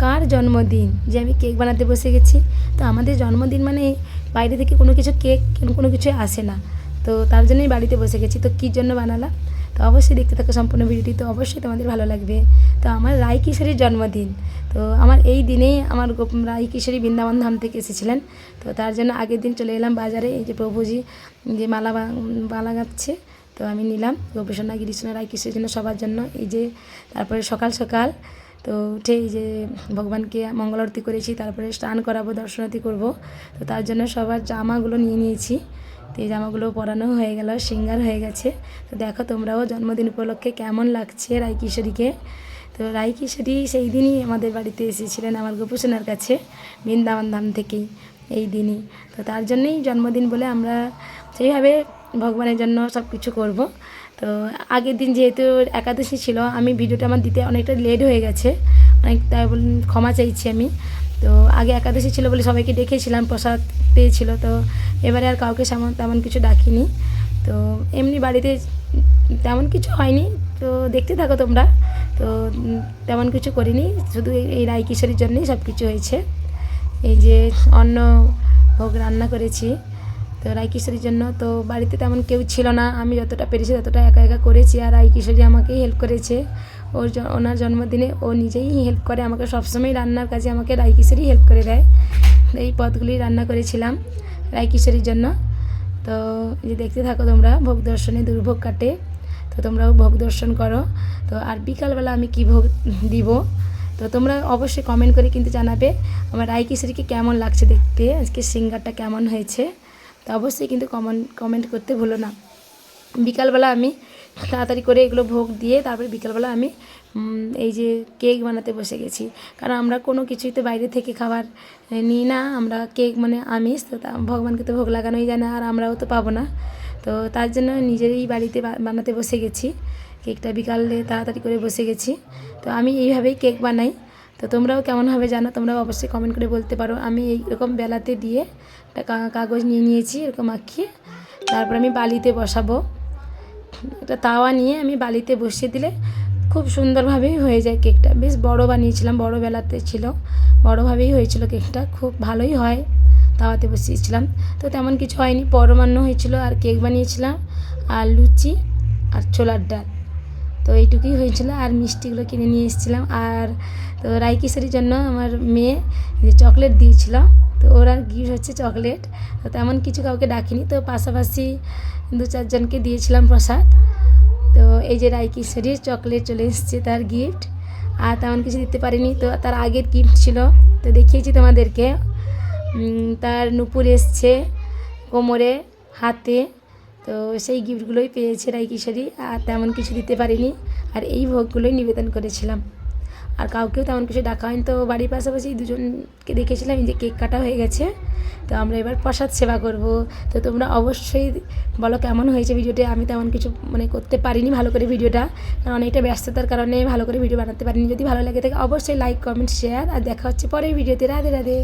কার জন্মদিন? যে আমি কেক বানাতে বসে গেছি। তো আমাদের জন্মদিন মানে বাইরে থেকে কোনো কিছু কেক, কোনো কিছু আসে না। তো তার জন্যই বাড়িতে বসে গেছি। তো কী জন্য বানালাম? তো অবশ্যই দেখতে থাকো সম্পূর্ণ ভিডিওটি। তো অবশ্যই তোমাদের ভালো লাগবে। তো আমার রায় কিশোরীর জন্মদিন। তো আমার এই দিনেই আমার রায় কিশোরী বৃন্দাবন ধাম থেকে এসেছিলেন। তো তার জন্য আগের দিন চলে এলাম বাজারে। এই যে প্রভুজি যে মালা বা- মালা গাচ্ছে, তো আমি নিলাম। গোপীসোনা গিরিশোনা রায় কিশোরের জন্য সবার জন্য। এই যে তারপরে সকাল সকাল তো এই যে ভগবানকে মঙ্গল আরতি করেছি, তারপরে স্নান করাবো দর্শনার্থী করব, তো তার জন্য সবার জামাগুলো নিয়ে নিয়েছি। তো এই জামাগুলো পরানো হয়ে গেল, সিঙ্গার হয়ে গেছে। তো দেখো তোমরাও জন্মদিন উপলক্ষে কেমন লাগছে রায় কিশোরীকে? তো রায় কিশোরী সেই দিনই আমাদের বাড়িতে এসেছিলেন আমার গোপুসোনার কাছে বৃন্দাবন ধাম থেকেই এই দিনই। তো তার জন্যই জন্মদিন বলে আমরা সেইভাবে ভগবানের জন্য সব কিছু করব। তো আগের দিন যেহেতু একাদশী ছিল, আমি ভিডিওটা আমার দিতে অনেকটা লেট হয়ে গেছে। অনেক তাই ক্ষমা চাইছি আমি। তো আগে একাদশী ছিল বলে সবাইকে ডেকেছিলাম, প্রসাদ পেয়েছিল। তো এবারে আর কাউকে সেমন তেমন কিছু ডাকিনি। তো এমনি বাড়িতে তেমন কিছু হয়নি। তো দেখতে থাকো তোমরা। তো তেমন কিছু করিনি। শুধু এই- রায় কিশোরীর জন্যই সব কিছু হয়েছে। এই যে অন্ন ভোগ রান্না করেছি। তো রায় কিশোরীর জন্য। তো বাড়িতে তেমন কেউ ছিল না। আমি যতটা পেরেছি ততটা একা একা করেছি। আর রায় কিশোরী আমাকেই হেল্প করেছে। ওর ওনার জন্মদিনে ও নিজেই হেল্প করে। আমাকে সবসময় রান্নার কাজে আমাকে রায় কিশোরী হেল্প করে দেয়। এই পদগুলি রান্না করেছিলাম রায় কিশোরীর জন্য। তো যে দেখতে থাকো তোমরা, ভোগ দর্শনে দুর্ভোগ কাটে। তো তোমরাও ভোগ দর্শন করো। তো আর বিকালবেলা আমি কী ভোগ দিব? তো তোমরা অবশ্যই কমেন্ট করে কিন্তু জানাবে। আমার রায় কিশোরীকে কেমন লাগছে দেখতে? আজকে সিঙ্গারটা কেমন হয়েছে? তো অবশ্যই কিন্তু কমেন্ট কমেন্ট করতে ভুলো না। বিকালবেলা আমি তাড়াতাড়ি করে এগুলো ভোগ দিয়ে তারপরে বিকালবেলা আমি এই যে কেক বানাতে বসে গেছি। কারণ আমরা কোনো কিছুই তো বাইরে থেকে খাবার নিই না। আমরা কেক মানে আমিষ, তো ভগবানকে তো ভোগ লাগানোই যায় না, আর আমরাও তো পাবো না। তো তার জন্য নিজেরই বাড়িতে বানাতে বসে গেছি। কেকটা বিকালে তাড়াতাড়ি করে বসে গেছি। তো আমি এইভাবেই কেক বানাই। তো তোমরাও কেমনভাবে জানো? তোমরাও অবশ্যই কমেন্ট করে বলতে পারো। আমি এইরকম বেলাতে দিয়ে একটা কাগজ নিয়ে নিয়েছি, এরকম আঁকিয়ে। তারপর আমি বালিতে বসাবো। একটা তাওয়া নিয়ে আমি বালিতে বসিয়ে দিলে খুব সুন্দরভাবেই হয়ে যায় কেকটা। বেশ বড় বানিয়েছিলাম, বড় বেলাতে ছিল। বড়োভাবেই হয়েছিল কেকটা, খুব ভালোই হয়। তাওয়াতে বসিয়েছিলাম। তো তেমন কিছু হয়নি, পরমান্ন হয়েছিল। আর কেক বানিয়েছিলাম, আর লুচি আর ছোলার ডাল। তো এইটুকুই হয়েছিল আর মিষ্টিগুলো কিনে নিয়ে এসেছিলাম। আর তো রাইকিশোরির জন্য আমার মেয়ে যে চকলেট দিয়েছিল, তো ওর গিফট হচ্ছে চকলেট। তো তেমন কিছু কাউকে ডাকিনি, তো পাশাপাশি দু চারজনকে দিয়েছিলাম প্রসাদ। তো এই যে রাইকিশোরির চকলেট চলে এসেছে তার গিফট, আর তেমন কিছু দিতে পারিনি। তো তার আগের গিফট ছিল, তো দেখিয়েছি তোমাদেরকে। তার নুপুর এসছে কোমরে, হাতে। তো সেই গিফটগুলোই পেয়েছে রাই কিশোরী, আর তেমন কিছু দিতে পারিনি। আর এই ভোগগুলোই নিবেদন করেছিলাম। আর কাউকেও তেমন কিছু ডাকা হয়নি। তো বাড়ির পাশাপাশি দুজনকে দেখেছিলাম যে কেক কাটা হয়ে গেছে। তো আমরা এবার প্রসাদ সেবা করব। তো তোমরা অবশ্যই বলো কেমন হয়েছে ভিডিওটা। আমি তেমন কিছু মানে করতে পারিনি ভালো করে ভিডিওটা। কারণ অনেকটা ব্যস্ততার কারণে ভালো করে ভিডিও বানাতে পারিনি। যদি ভালো লাগে থাকে অবশ্যই লাইক কমেন্ট শেয়ার আর দেখা হচ্ছে পরের ভিডিওতে। রাধে রাধে।